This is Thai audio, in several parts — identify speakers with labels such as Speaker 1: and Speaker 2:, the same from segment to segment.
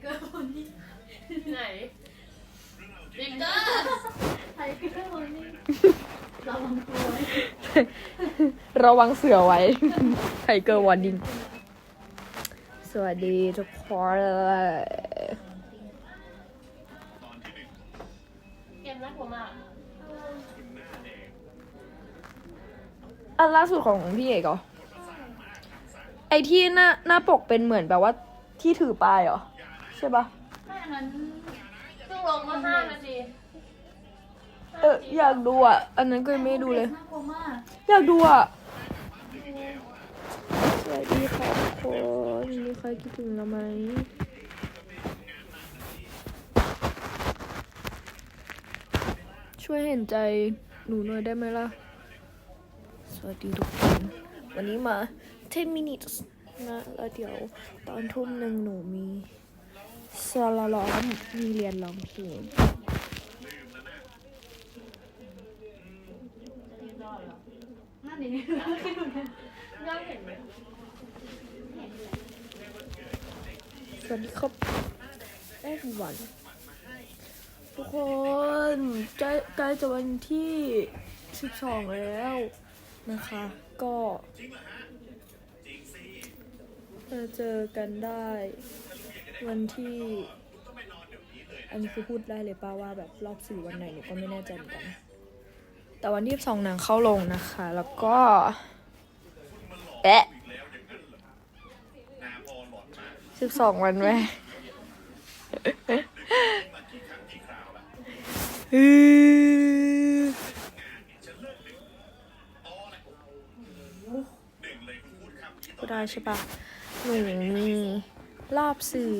Speaker 1: เกอร์คนนี้
Speaker 2: ไหนวิกเตอร์
Speaker 1: ไทเกอร์คนนี้ระวังตัวไว้
Speaker 3: ระวังเสือไว้ไทเกอร์วอร์ดิ้งสวัสดีทุกคน
Speaker 2: เกมน่ากลัวมาก
Speaker 3: อันล่าสุดของพี่เอกเหรอ ไอที่หน้าหน้าปกเป็นเหมือนแบบว่าที่ถือป้ายเหรอ ใช่ปะ
Speaker 1: ไม่อันนั้น
Speaker 2: เพิ่งลงมาห้านาที
Speaker 3: เอออยากดูอะ อันนั้นก็ยังไม่ดูเลย
Speaker 1: น่ากลัวมาก
Speaker 3: อยากดูอะ สวัสดีค่ะทุกคนมีใครคิดถึงเราไหมช่วยเห็นใจหนูหน่อยได้ไหมล่ะ สวัสดีทุกคน วันนี้มา 10 minutes นะ แล้วเดี๋ยวตอนทุ่มหนึ่งหนูมี สลาล้อมมีเรียนร้องเพลง
Speaker 1: นั่นเอง
Speaker 2: ย่าเห็นไหม
Speaker 3: สวัสดีครับ everyone ทุกคนใกล้ใกล้จะวันที่ 12 แล้วนะคะ ก็มาเจอกันได้ วันที่ อันนี้คือพูดได้เลยป่าว่าแบบรอบสื่อวันไหนหนูก็ไม่แน่ใจเหมือนกัน แต่วันที่สองหนังเข้าลงนะคะ แล้วก็แปะสิบสองวันไหมอือพูดได้ใช่ปะหนูมี รอบสื่อ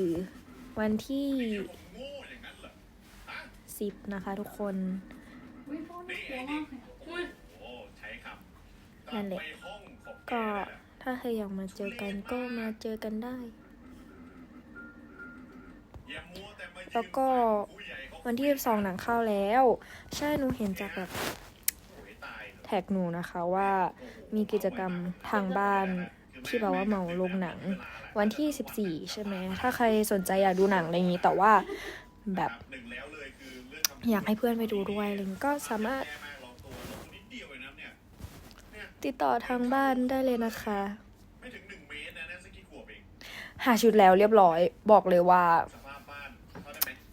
Speaker 3: วันที่สิบนะคะทุกคน
Speaker 1: นั่
Speaker 3: นแหละก็ถ้าใครอยากมาเจอกันก็มาเจอกันได้ แล้วก็วันที่สองหนังเข้าแล้ว ใช่หนูเห็นจากแบบแท็กหนูนะคะว่ามีกิจกรรมทางบ้าน ที่แบบว่าเหมาลงหนัง วันที่ 14 ใช่ไหม ถ้าใครสนใจอยากดูหนังอะไรอย่างนี้แต่ว่าแบบอยากให้เพื่อนไปดูด้วยอะไรอย่างนี้ก็สามารถ ติดต่อทางบ้านได้เลยนะคะ หาชุดแล้วเรียบร้อยบอกเลยว่า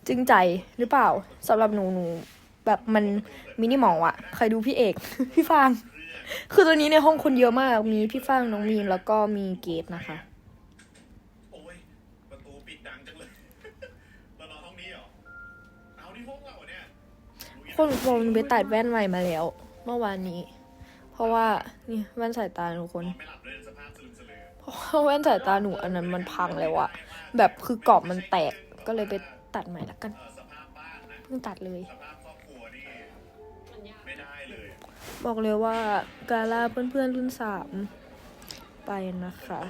Speaker 3: จึงใจหรือเปล่าสำหรับหนูหนูแบบมันมินิมอลอะใครดูพี่เอก พี่ฟาง คือตอนนี้ในห้องคนเยอะมาก มีพี่ฟางน้องมีนแล้วก็มีเกดนะคะ
Speaker 4: โอ้ยประตูปิดดังจังเลยเรานอนห้องนี้เหรอ เอาที่ห้องเราเนี่ย
Speaker 3: คนคนไปตัดแว่นใหม่มาแล้ว เมื่อวานนี้ เพราะว่านี่แว่นสายตาทุกคน
Speaker 4: ไม่หลับเลยสภาพสลึมสลือ
Speaker 3: เพราะว่าแว่นสายตาหนูอันนั้นมันพังแล้วอะแบบคือกรอบมันแตก ก็เลยไปตัดใหม่ละกัน
Speaker 4: เออสภาพบ้านนะ
Speaker 3: เพิ่งตัดเลย
Speaker 4: สภาพ บ
Speaker 3: อกเลยว่ากาล่าเพื่อนๆรุ่นสามไปนะคะ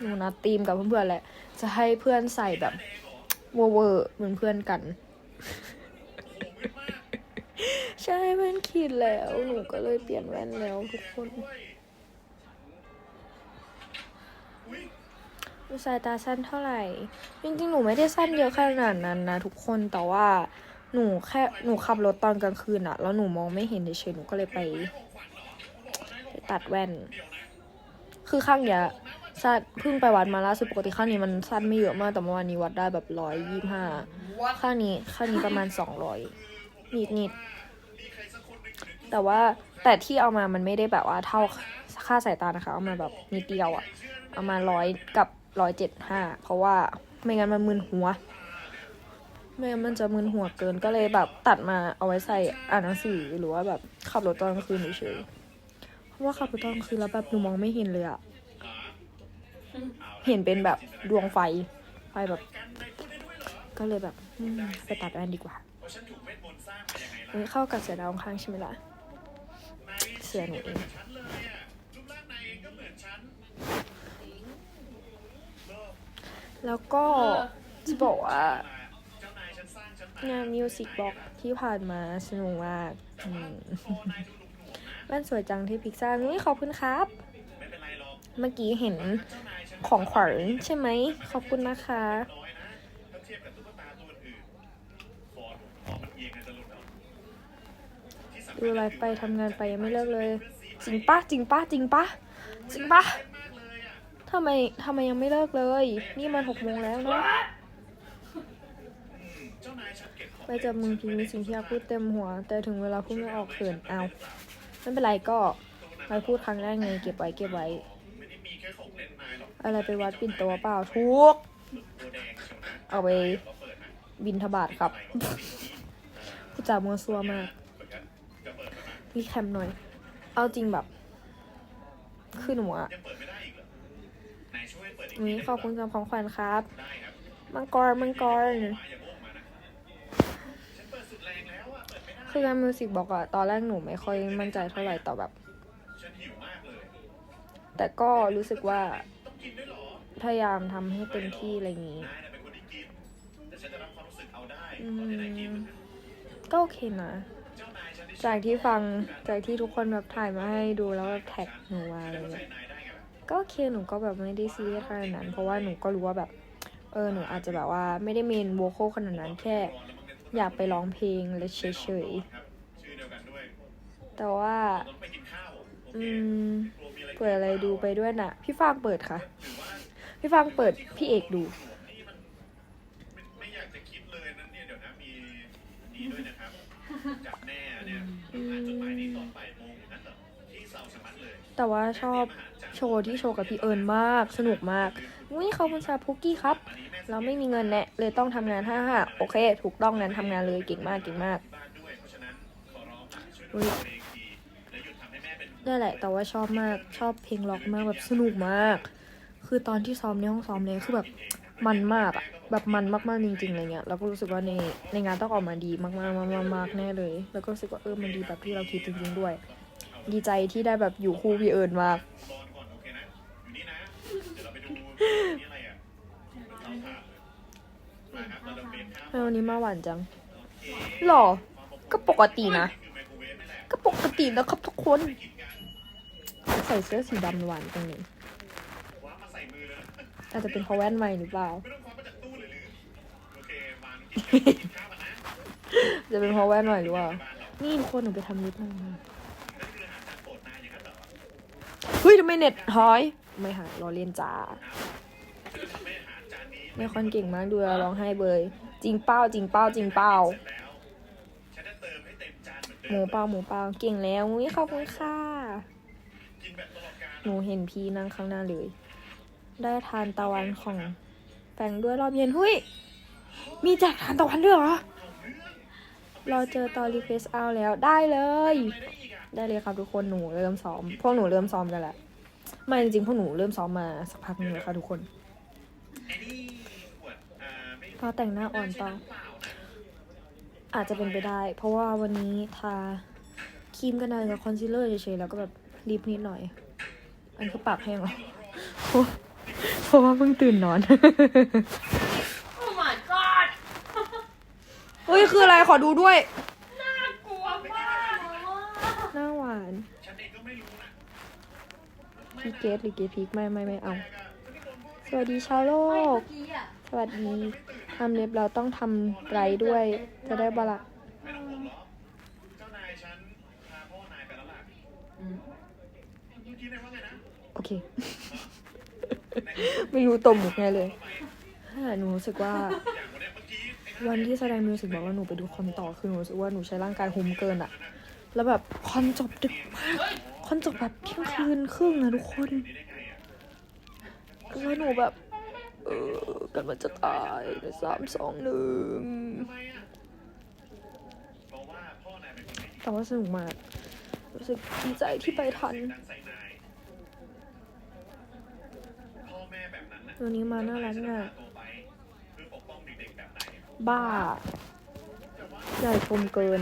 Speaker 3: หนูนัดทีมกับเพื่อนๆแหละ จะให้เพื่อนใส่แบบเวอร์เหมือนเพื่อนกัน ใช่เพื่อนคิดแล้ว หนูก็เลยเปลี่ยนแว่นแล้วทุกคน
Speaker 4: อุ
Speaker 3: สายตาสั้นเท่าไหร่ จริงๆ หนูไม่ได้สั้นเยอะขนาดนั้นนะทุกคนแต่ว่า หนูแค่หนูขับรถตอนกลางคืนอะแล้วหนูมองไม่เห็นเฉยหนูก็เลยไป ตัดแว่น คือข้างเนี้ยสั้นเพิ่งไปวัดมาล่าสุดปกติข้างนี้มันสั้นไม่เยอะมากแต่เมื่อวานนี้วัดได้แบบร้อยยี่ห้าข้างนี้ข้างนี้ประมาณสองร้อยนิดนิดแต่ว่าแต่ที่เอามามันไม่ได้แบบว่าเท่าค่าสายตานะคะ เอามาแบบนิดเดียวอะเอามาร้อยกับร้อยเจ็ดห้าเพราะว่าไม่งั้นมันมึนหัว ไม่งั้นมันจะมึนหัวเกินก็เลยแบบตัดมาเอาไว้ใส่อ่านหนังสือหรือว่าแบบขับรถตอนกลางคืนเฉยๆเพราะว่าขับรถตอนกลางคืนแล้วแบบหนูมองไม่เห็นเลยอะเห็นเป็นแบบดวงไฟไฟแบบ ก็เลยแบบไปตัดแว่นดีกว่า
Speaker 4: เข้า
Speaker 3: กับเสือดาวข้างใช่ไหมล่ะเสือหนูเอง
Speaker 4: ฉันเลยอะรูปร่างนายเอง
Speaker 3: แล้วก็จะบอกว่า
Speaker 4: งา
Speaker 3: นมิวสิกบ็อกที่ผ่านมาสนุกมากม
Speaker 4: พอนายดูหนุ่มๆนะ
Speaker 3: แว่นสวยจังที่พิกซ่านี่ขอบคุณครับ
Speaker 4: เมื่
Speaker 3: อกี้เห็นของขวัญใช่ไหม ขอบคุณนะคะ
Speaker 4: น้อะถ้าเทียบกับตุ๊กตาตัวอื่นคอคอมันเอียงกันจะหลุดเอาที่สำคัญ
Speaker 3: ดูไลฟ์ไปทำงานไปยังไม่เลิกเลย จริงปะจริงปะจริงปะจริงปะทำไมทำไมยังไม่เลิกเลย นี่มันหกโมงแล้วนะ
Speaker 4: อืมเจ้านายฉันเก็บของ
Speaker 3: ไปจับมือพีมีสิ่งที่อยากพูดเต็มหัว แต่ถึงเวลาพูดไม่ออกเขินเอาไม่เป็นไรก็ไปพูดครั้งแรกไงเก็บไว้เก็บไว้
Speaker 4: อะ
Speaker 3: ไรไปวัดปิ่นโตเปล่าทุก
Speaker 4: เอา
Speaker 3: ไปบินทบาทครับผู้จ่ามัวซัวมาก
Speaker 4: นกันจะเปิดแล้วนะ
Speaker 3: รีแคมหน่อย เอาจริงแบบคือหนูอะ
Speaker 4: ยัวอั
Speaker 3: น
Speaker 4: ที
Speaker 3: นี้ขอบคุณสำหรับของขวัญครับ มังกร มังกร คือการมิวสิกบอกอะตอนแรกหนูไม่ค่อยมั่นใจเท่าไหร่แต่แบบ แต่ก็รู้สึกว่าพยายามทำให้เต็มที่อะไรอย่างนี้
Speaker 4: ก็
Speaker 3: โอเคนะ
Speaker 4: จานายฉันที่
Speaker 3: จากที่ฟังจากที่ทุกคนแบบถ่ายมาให้ดูแล้วแบบแท็กหนูมาอะไร
Speaker 4: เงี้
Speaker 3: ยก็โอเคหนูก็แบบไม่ได้ซีเรียสขนาดนั้น เพราะว่าหนูก็รู้ว่าแบบ เออหนูอาจจะแบบว่าไม่ได้เมนโวคอลขนาดนั้นแค่ อยากไปร้องเพลงเลยเฉย
Speaker 4: ครับชื่อเดียวกันด้วย
Speaker 3: ๆแต่ว่า
Speaker 4: ต้องไปกินข้าวโอเค
Speaker 3: อืม
Speaker 4: กลัวมีอะไร
Speaker 3: เปิดอะไรดูไปด้วยน่ะ พี่ฟางเปิดค่ะ
Speaker 4: หรือว่า
Speaker 3: พี่ฟางเปิดพี่เอกดู
Speaker 4: นี่มันไม่ไม่อยากจะคิดเลยนั่นเนี่ยเดี๋ยวนะมีนี้ด้วยนะครับจากแน่เนี่ยอ่านจดหมายนี้ตอนบ่ายโมงนั่นเหรอที่เสาสมัดเลย
Speaker 3: แต่ว่าชอบโชว์ที่โชว์กับพี่เอิญมาก สนุกมากอุ้ยเขาเป็นชาพุกกี้ครับ เราไม่มีเงินแน่เลยต้องทำงานห้าห้าโอเค ถูกต้องนั้นทำงานเลยเก่งมากเก่งมาก
Speaker 4: บ้านด้วยเพราะฉะนั้นขอร้องนะช่วย
Speaker 3: อุ๊
Speaker 4: ดู
Speaker 3: ย
Speaker 4: แลเองทีและหยุดทำให้แม่เป็น
Speaker 3: นั่นแหละ แต่ว่าชอบมากชอบเพลงล็อกมากแบบสนุกมาก คือตอนที่ซ้อมในห้องซ้อมเลยคือแบบมันมากอะแบบมันมากๆจริงๆอะไรเงี้ยแล้วก็รู้สึกว่าในในงานต้องออกมาดีมากๆมากๆมากๆแน่เลย แล้วก็รู้สึกว่าเออมันดีแบบที่เราคิดจริงๆด้วย ดีใจที่ได้แบบอยู่คู่พี่เอิญมาก ทำไมวันนี้มาหวานจัง
Speaker 4: โอเค
Speaker 3: หรอ ก็ปกตินะ
Speaker 4: นี่คือไมโครเวฟนี่แหละ
Speaker 3: ก็ปกตินะครับทุกคน
Speaker 4: กินกัน
Speaker 3: ใส่เสื้อสีดำหวานจังเลย
Speaker 4: ว้ามาใส่มือเลยนะ
Speaker 3: อาจจะเป็นเพราะแว่นใหม่หรือเปล่า
Speaker 4: ไม่ต้องคว้ามาจากตู้เลยหรือโอเควางกินกันกินข้าวกันนะ
Speaker 3: จะเป็นเพราะแว่นใหม่หรือเปล่า
Speaker 4: บ้านเรา
Speaker 3: นี่ทุกคนหนูไปทำลิปมา
Speaker 4: นั่นคืออาหารจานโปรดนายอย่างนั้นเหรอ
Speaker 3: เฮ้ยทำไมเน็ตหาย ไม่หายรอเรียนจ้า
Speaker 4: จะทำให้อาหารจานนี้
Speaker 3: ในคอนเก่งมากดูแล้วร้องไห้เบย จริงเป้าจริงเป้าจริงเป้า
Speaker 4: หมูเป้า
Speaker 3: หมูเป้าเก่งแล้วอุ้ยขอบคุณค่ะหนูเห็นพี่นั่งข้างหน้าเลย ได้ทานตะวันของแฟงด้วยรอบเย็นหุ้ย มีแจกทานตะวันด้วยเหรอรอเจอตอนรีเควสเอาแล้วได้เลย ได้เลยครับทุกคนหนูเริ่มซ้อม พวกหนูเริ่มซ้อมกันแล้วไม่จริงๆพวกหนูเริ่มซ้อมมาสักพักนึงแล้วค่ะทุกคนา
Speaker 4: ไม่
Speaker 3: เพราะแต่งหน้าอ่อนเปล่า
Speaker 4: เปล่านะ
Speaker 3: อาจจะเป็นไปได้ เพราะว่าวันนี้ทาครีมกันแดดกับคอนซีลเลอร์เฉยๆแล้วก็แบบลิปนิดหน่อย อันนคือปากแห้งเหรอเพราะว่าเพิ่งตื่นนอน
Speaker 2: โอ้ my god
Speaker 3: เฮ้ย คืออะไรขอดูด้วย
Speaker 2: น่ากลัวมาก
Speaker 3: หน้าหวาน
Speaker 4: ฉันเองก็ไม่รู้นะ
Speaker 3: พีเกตหรือเกตพีกไม่ไม่ไม่เอา สวัสดีชาวโล
Speaker 1: ไม่
Speaker 3: ก
Speaker 1: เมื่อกี้อะ
Speaker 3: สวัสดี ทำเล็บเราต้องทำไรด้วย จะได้บาละ
Speaker 4: ไม่ต้องห่วงหรอกเจ้านายฉันพาพ่อนายไปแล้วล่ะเมื่อกี้นายว่าไงนะ
Speaker 3: โอเค ไม่รู้ตมหมุกไงเลยแต่หนูรู้สึกว่า
Speaker 4: อย่างวันเนี้ยเมื่อกี้ไอ้
Speaker 3: วันที่แสดงมิวสิกบอกว่าหนูไปดูคอนต่อคือหนูรู้สึกว่าหนูใช้ร่างกายคุ้มเกินอะแล้วแบบคอนจบดึกมาก คอนจบแบบเที่ยงคืนครึ่งอะทุกคน
Speaker 4: นี่ได้ไงอะ
Speaker 3: แล้วหนูแบบ เออกันมันจะตายในสามสองหนึ่งแต่ว่าสนุกมาก รู้สึกดีใจที่ไปทัน
Speaker 4: ดั
Speaker 3: วันนี้มาน่ารักอะ
Speaker 4: พาตัวไปเพื่อปกป้องเด็กๆแบบไหน
Speaker 3: บ้า อย่าชมเกิน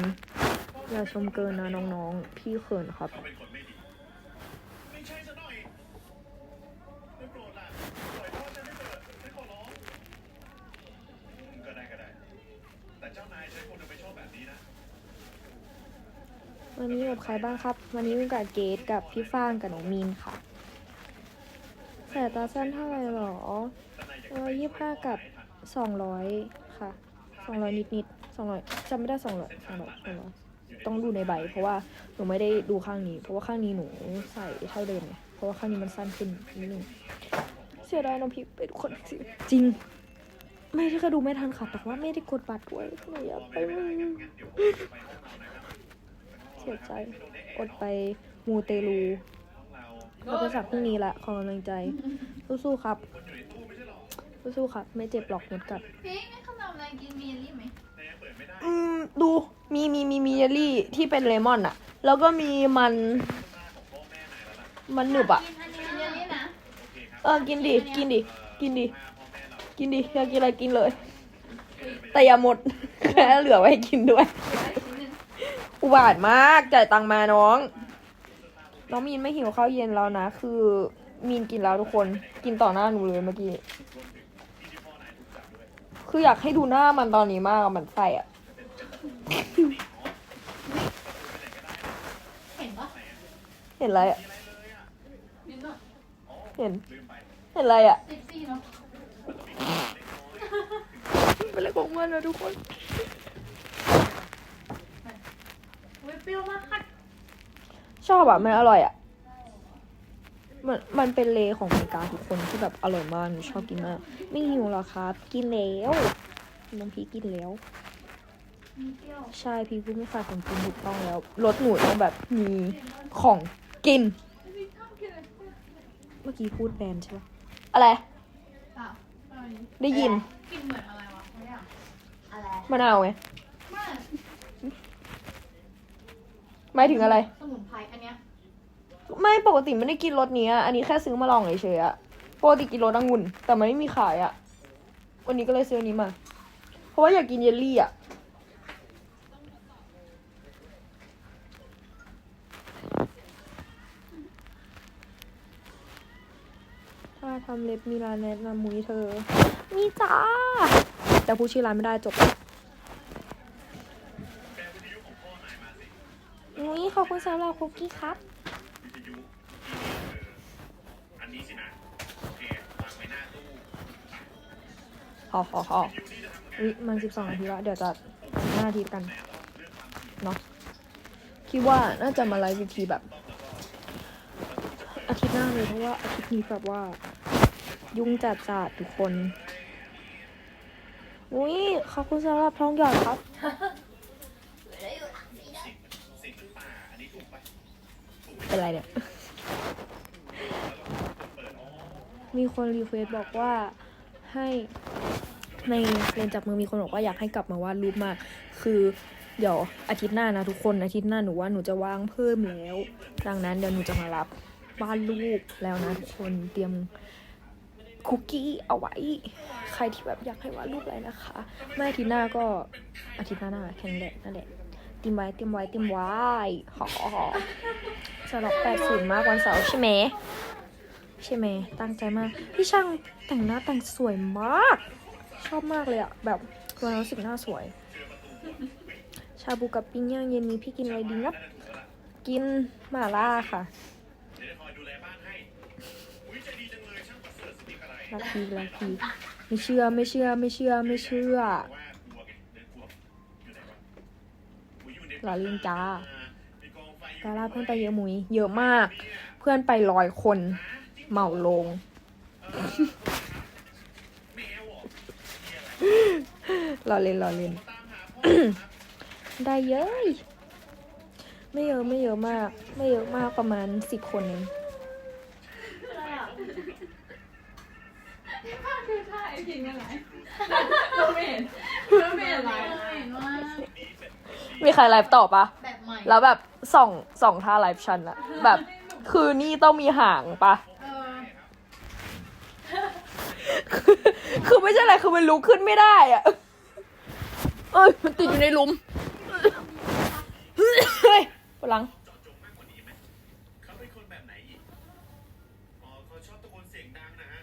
Speaker 3: อย่าชมเกินนะน้องๆ พี่เขินครับ
Speaker 4: เขาเป็นคนไม่ดี ไม่ใช่ซะหน่อยได้โปรดล่ะปล่อยพ่อฉันไปเถอะฉันขอร้องอืมก็ได้ก็ได้ แต่เจ้านายฉันคงจะไม่ชอบแบบนี้นะ
Speaker 3: วันนี้อยู่ กับใครบ้างครับ วันนี้อยู่กับเกดกับพี่ฟางกับหน้องมีนค่ะสายตาสั้นเท่าไหร่หรอร้อยยี่ห้ากับสองร้อยค่ะสองร้อยนิดนิดสองร้อยจำไม่ได้สองร้อยสองร้อยสองร้อยต้องดูในใบ เพราะว่าหนูไม่ได้ดูข้างนี้ เพราะว่าข้างนี้หนูใส่เท่าเดิมไงเพราะว่าข้างนี้มันสั้นขึ้นนิดนึงเสียดายน้องพีเป็นคนจริงไม่ได้ก็ดูไม่ทันค่ะ แต่ว่าไม่ได้กดบัตรด้วยหนูอยากไปมึง สียใจ อดไปมูเตลูเราไปสักพรุ่งนี้ละขอกำลังใจ สู้ๆครับ สู้ๆครับ ไม่เจ็บหรอกมดกัด
Speaker 1: พิงให้เขาทำอะไรกินมีลี่ไหม
Speaker 3: อืมดูมีมีมีมีเยลลี่ที่เป็นเลมอนอะแล้วก็มีมัน มันหนึบอะ
Speaker 1: กินอันนี้เยลี่นะ
Speaker 3: เออกินดิกินดิกินดิกินดิอยากกินอะไรกินเลย แต่อย่าหมดแค่เหลือไว้ให้กินด้วย
Speaker 1: ชิ้นหนึง
Speaker 3: อุบาทมากจ่ายตังค์มาน้อง น้องมีนไม่หิวข้าวเย็นแล้วนะ คือมีนกินแล้วทุกคน กินต่อหน้าหนูเลยเมื่อกี้ คืออยากให้ดูหน้ามันตอนนี้มากอะมันใส่อะ
Speaker 1: เห็นปะ
Speaker 3: เห็นอะไรอะ
Speaker 1: นิดหน่อย
Speaker 3: เห็น เห็นอะไรอะ
Speaker 1: เซ็กซี่เนาะ
Speaker 3: เป็นอะไรของมันนะทุกคน
Speaker 1: เว้ยเปรี้ยวมากค่ะ
Speaker 3: ชอบอะมันอร่อยอะมันมันเป็นเลของอเมริกาทุกคนที่แบบอร่อยมากหนูชอบกินมาก ไม่หิวหรอครับ กินแล้วน้องพีกินแล้ว
Speaker 1: มีเปรี้ยว
Speaker 3: ใช่พี่พูดไม่ฝากของกินถูกต้องแล้วรถหนูต้องแบบมีของกิน
Speaker 1: พี่ชอบกินอะไร
Speaker 3: เมื่อกี้พูดแบรนด์ใช่ปะอะไร
Speaker 1: เปล่าอะไร
Speaker 3: ได้ยิน
Speaker 1: กินเหมือนอะไรวะไม่อยากอะไร
Speaker 3: มะนาวไง
Speaker 1: ไมา
Speaker 3: หมายถึงอะไร
Speaker 1: สมุนไพรอันเนี้ย
Speaker 3: ไม่ปกติไม่ได้กินรสนี้อะอันนี้แค่ซื้อมาลองเฉยๆอะปกติกินรสองุ่น แต่มันไม่มีขายอะวันนี้ก็เลยซื้ออันนี้มา เพราะว่าอยากกินเยลลี่อะถ้าทำเล็บมีร้านแนะนำมุ้ยเธอ มีจ้า แต่พูดชื่อร้านไม่ได้จบ สำหรับคุกกี้ครับ
Speaker 4: วิทยุที่อันนี้สินะโอเควางไว้หน้าตู้
Speaker 3: พอพอพอวิมันสิบสองนาทีแล้วเดี๋ยวจะห้านาทีกัน เนาะคิดว่าน่าจะมาไลฟ์วิธีแบบ อาทิตย์หน้าเลยเพราะว่าอาทิตย์นี้แบบว่า ยุ่งจัดจัดทุกคน อุ้ยขอบคุณสำหรับทองหยอดครับ เป็นไรเนี่ย มีคนรีเควสบอกว่าให้ในเรียนจับมือมีคนบอกว่าอยากให้กลับมาวาดรูปมาก คือเดี๋ยวอาทิตย์หน้านะทุกคนอาทิตย์หน้าหนูว่าหนูจะว่างเพิ่มแล้วดังนั้นเดี๋ยวหนูจะมารับวาดรูปแล้วนะทุกคนเตรียมคุกกี้เอาไว้ ใครที่แบบอยากให้วาดรูปอะไรนะคะ ไม่อาทิตย์หน้าก็อาทิตย์หน้าหน้าแข่งแดดนั่นแหละ ตรียมไว้เตรียมไว้เตรียมไว้หอหอสำหรับแปดศูนย์มากวันเสาร์ใช่ไหมใช่ไหมตั้งใจมาก พี่ช่างแต่งหน้าแต่งสวยมาก ชอบมากเลยอะแบบวันรู้สึกหน้าสวย ชาบูกับปิ้งย่างเย็นนี้พี่กินอะไรดีครับกินหม่าล่าค่ะ
Speaker 4: เดี๋ยวจะคอยดูแลบ้านให้อุ้ยใจดีจังเลยช่างประเสริฐสติ๊กอะไร
Speaker 3: ลักพีลักพีไม่เชื่อไม่เชื่อไม่เชื่อไม่เชื่อ
Speaker 4: ว่ากลัวไงเดินกลัวอยู่ไหนวะ อุ้ยอยู่ใน
Speaker 3: หล่อเล่นจ้า
Speaker 4: มีกองไฟอยู่
Speaker 3: กาล่าเพื่อนไปเยอะมุย เยอะมาก เพื่อนไปร้อยคนเหมาลง
Speaker 4: แมวเหรอ
Speaker 3: รอเล่นรอเล่น
Speaker 4: ตามหาพ่อ
Speaker 3: ได้เยอะ ไม่เยอะไม่เยอะมาก ไม่เยอะมากประมาณสิบคนเอง
Speaker 2: คือใช่กินกันไหนเราไม่เห็นเราไม่เห็นอะไร
Speaker 1: เห็นว่า
Speaker 3: มีใครไลฟ์ต่อปะ
Speaker 1: แบบใหม่
Speaker 3: แล้วแบบส่องส่องท่าไลฟ์ชันอะแบบคือนี่ต้องมีห่างปะ
Speaker 1: เออ
Speaker 3: คือคือไม่ใช่อะไรคือมันลุกขึ้นไม่ได้อะเอ้ยมันติดอยู่ในหลุมเฮ้ยพลัง
Speaker 4: เจาะจงมากกว่านี้ไหมเขาเป็นคนแบบไหนอีกอ๋อเขาชอบตะโกนเสียงดังนะฮะ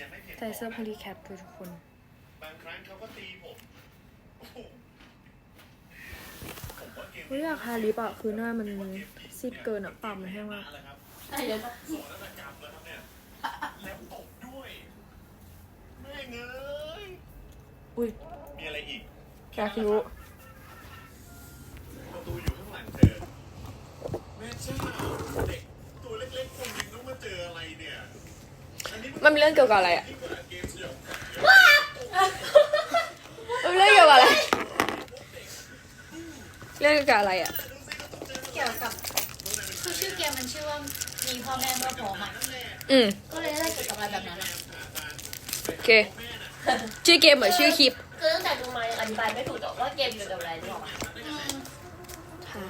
Speaker 4: ยังไม่เพียงพ
Speaker 3: ใส่เสื้อพลีแคปด้วยทุกคน
Speaker 4: บางครั้งเขาก็ตี เฮ้
Speaker 3: ยอยากทาลิปอะคือหน้ามันซีดเกินอะปั่มแห้งมากะ
Speaker 1: ปั่มเอุ้
Speaker 4: ยมีอะไรอีก
Speaker 3: แคคิว
Speaker 4: ประตูอยู่ข้างหลังเธอแม่เจ้าเด็กตัวเล็กๆคนนึงต้องมาเจออะไรเนี่ย
Speaker 3: มันเป็เรื่องเกี่ยวกับอะไรอะ
Speaker 4: เรื่
Speaker 3: องเกี่ยวกับอะไร เรื่องเกี่ยวกับอะไรอะ
Speaker 1: เกี่ยวกับคือชื่อเกมมันชื่อว่ามีพ่อแม่เมื่อพร้อมอะ
Speaker 3: อืม
Speaker 1: ก็เลยได้เกี่ยวกับอะไรแบบนั้นอะ
Speaker 3: โอเค ชื่อเกมเหมือนชื่อคลิป
Speaker 5: คือตั้งแต่ดูมายังอธิบายไม่ถูกหรอกว่าเกมเกี่ยวกับอะไรหรอก
Speaker 1: อืม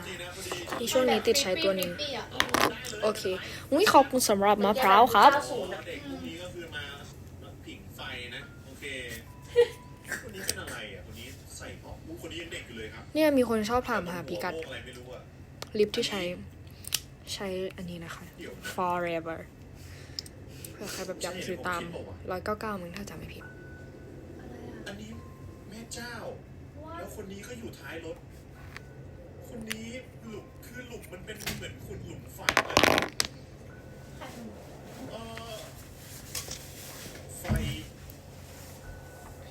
Speaker 3: ที่ช่วงนี้ติดใช้ตัวนี้
Speaker 1: ปิ๊ๆอะ
Speaker 3: โอเคอุ้ยขอบคุณสำหรับมะพร้าวครับ
Speaker 5: 90อะ
Speaker 4: เด็กพวกนี้ก็คือมามาผิงไฟนะ โอเคคนนี้เป็นอะไรอะ คนนี้ยังเด็กอยู่เลยครับ
Speaker 3: เนี่ยมีคนชอบถามหาพิกัด
Speaker 4: โรคอะไรไม่รู้อะ
Speaker 3: ลิปที่ใช้ ใช้อันนี้นะคะ
Speaker 4: เดี๋ยวนะ
Speaker 3: forever เผื่อใครแบบอยากซื้อตามร้อยเก้าเก้ามึงถ้าจำไม่ผิด
Speaker 4: อันนี้แม่เจ้า แล้วคนนี้ก็อยู่ท้ายรถ คนนี้หลุมคือหลุมมันเป็นเหมือนขุดหลุมฝังเลยเออไฟ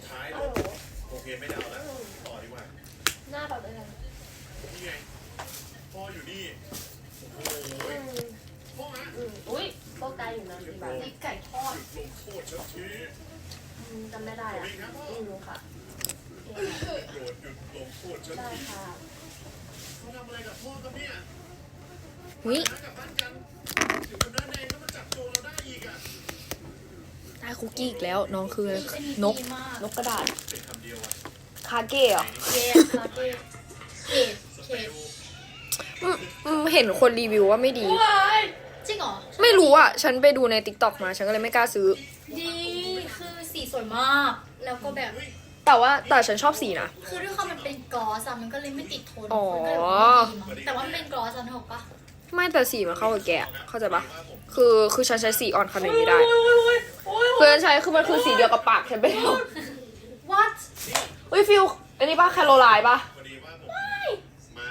Speaker 4: ท้ายรถโอเคไม่เดาแล้วต่อดีกว่า
Speaker 5: หน้าแบบอะไร
Speaker 4: นี่ไง พ่ออยู่นี่ โอ้โหพ่อฮะ
Speaker 5: อืมอุ้ยก็ไกลอยู่นะกี่บาท
Speaker 1: นี่ไก่ทอด
Speaker 4: หยุดลงโทษชักที
Speaker 5: อืมจำไม่ได้
Speaker 4: ผม
Speaker 5: อะ
Speaker 4: เองครับพ่อ
Speaker 5: อืมค่ะ
Speaker 4: โปรดหยุดลงโทษชัก
Speaker 5: ได้
Speaker 4: ที
Speaker 5: ค่ะ
Speaker 4: เขาทำอะไรกับพ่อครับเนี่ย
Speaker 3: อุ้ย
Speaker 4: น้ากลับบ้านกันถึงกับน้าแดงก็มาจับตัวเราได้อีกอะ
Speaker 3: ได้คุกกี้อีกแล้ว น้องคือนก
Speaker 1: ดีมาก
Speaker 3: นกกระดาษ
Speaker 4: เป็นคำเดียวอะ
Speaker 3: คาเก้เหรอ
Speaker 1: เกมคาเฟ่เคส
Speaker 4: ส
Speaker 1: เค
Speaker 4: เปล
Speaker 1: ส
Speaker 3: อืมอืมเห็นคนรีวิวว่าไม่ดี
Speaker 1: จริงเหรอ
Speaker 3: ไม่รู้อะ ฉันไปดูใน t ิ k t o k มา ฉันก็เลยไม่กล้าซื้อ
Speaker 1: ดีคือสีสวยมาก แล้วก็แบบ
Speaker 3: แต่ว่าแต่ฉันชอบสีนะ
Speaker 1: คือด้วยความมันเป็นกลอสอะมันก็เลยไม่ติดทน
Speaker 3: อ๋อ
Speaker 1: มันก็เลยว่าไม่ดีมั้งแต่ว่ามันเป็นกลอสอะนึกออกปะ
Speaker 3: ไม่แต่สีมันเข้ากับแกะเข้าใจปะคือคือฉันใช้สีอ่อนขนาดนี้ไม่ได้คือ ฉันใช้คือมันคือสีเดียวกับปากฉันไปแล้ว
Speaker 1: what
Speaker 3: อุ้ยฟิลอันนี้ปะแคโรไลน์ปะ
Speaker 4: พอดีว่าผมมา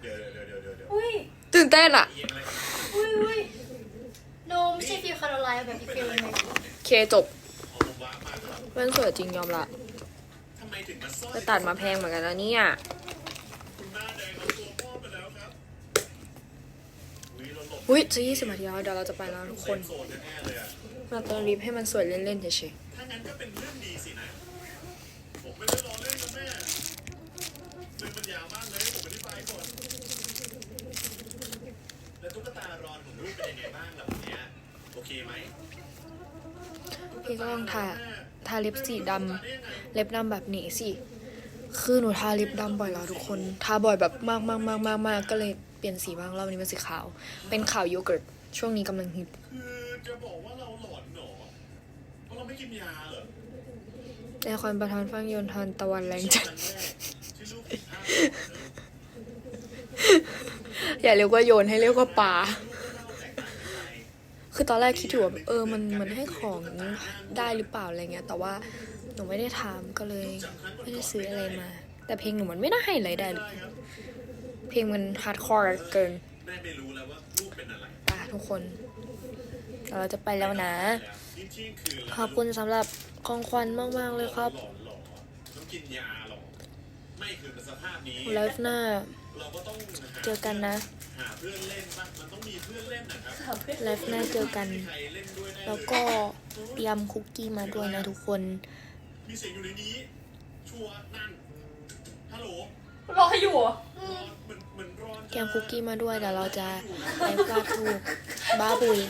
Speaker 4: เดี๋ยวเดี๋ยวเดี๋ยวเดี๋ยวเดี๋ยว
Speaker 1: อุ้ย
Speaker 3: ตื่นเต้นอะ
Speaker 4: เอียงอะไรกัน
Speaker 1: อุ้ยอุ้ย no ไม่ใช่ฟิลคาร์โรไลน์แบบอีกฟิลนึงเลย
Speaker 3: เคจบ
Speaker 4: เอาผมว้ามาครับ
Speaker 3: มันสวยจริงยอมละ
Speaker 4: ทำไมถึงมาซ่อน
Speaker 3: แต่ตัดมาแพงเหมือนกันนะเนี่ย
Speaker 4: คุณหน้าแดงเอาตัวพ่อไปแล้วครับอุ้ยเราหลบ
Speaker 3: อุ้ยจะยี่สิบนาทีแล้วเดี๋ยวเราจะไปแล้วทุกคน
Speaker 4: โซนแน่ๆเลยอะ
Speaker 3: มาเติมลิปให้มันสวยเล่นๆเฉย
Speaker 4: ถ้างั้นก็เป็นเรื่องดีสินะ ผมไม่ได้รอเล่นนะแม่เรื่องมันยาวมากเลยผมอธิบายก่อนแล้วตุ๊กตารอนของลูกเป็นยังไงบ้างล่ะวันเนี้ยโอเคไหม
Speaker 3: ๆพี่ก็ลองทาทาลิปสีดำเล็บดำแบบนี้สิ คือหนูทาลิปดำบ่อยแล้วทุกคน ทาบ่อยแบบมากมากมากมากมากก็เลยเปลี่ยนสีบ้างรอบนี้เป็นสีขาว เป็นขาวโยเกิร์ต ช่วงนี้กำลังฮิต
Speaker 4: คือจะบอกว่าเรา กินยาเหรอ
Speaker 3: ในคอนประทานฟังยนทานตะวันแรงจัด อย่าเรียกว่าโยนให้เรียกว่าปลาคือตอนแรกคิดอยู่ว่าเออมันมันให้ของได้หรือเปล่าอะไรเงี้ย แต่ว่าหนูไม่ได้ถามก็เลยไม่ได้ซื้ออะไรมา แต่เพลงหนูมันไม่ได้ให้อะไรได้เลย
Speaker 4: ได้ครับ
Speaker 3: เพลงมันฮาร์ดคอร์เกิน
Speaker 4: แม่ไม่รู้แล้วว่าลูกเป็นอะไร
Speaker 3: ป่ะทุกคน เดี๋ยวเราจะไปแล้วนะ
Speaker 4: ยิ่งเที่ยงคืนแล้ว
Speaker 3: ขอบคุณสำหรับของขวัญมาก ๆ เลยครับ
Speaker 4: หลอนหรอต้องกินยาหรอไม่คือสภาพนี้
Speaker 3: ไลฟ์หน้า
Speaker 4: เราก็ต้องหา
Speaker 3: เจอกันนะ
Speaker 4: หาเพื่อนเล่นบ้างมันต้องมีเพื่อนเล่นนะครับ
Speaker 3: ไลฟ์หน้า เจอกัน
Speaker 4: ไม่มีใครเล่นด้วยแน่
Speaker 3: แล้ว
Speaker 4: เลย
Speaker 3: ก็เตรียมคุกกี้มาด้วยนะทุกคน
Speaker 4: มีเสียงอยู่ในนี้ชัวร์นั่นฮัลโหล
Speaker 5: รออยู่เหรอ
Speaker 4: รอนเหมือนเหมือนรอน
Speaker 3: เตรียมคุกกี้มาด้วยเดี๋ยวเราจะไลฟ์กาทูกบ้าบุย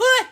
Speaker 4: อ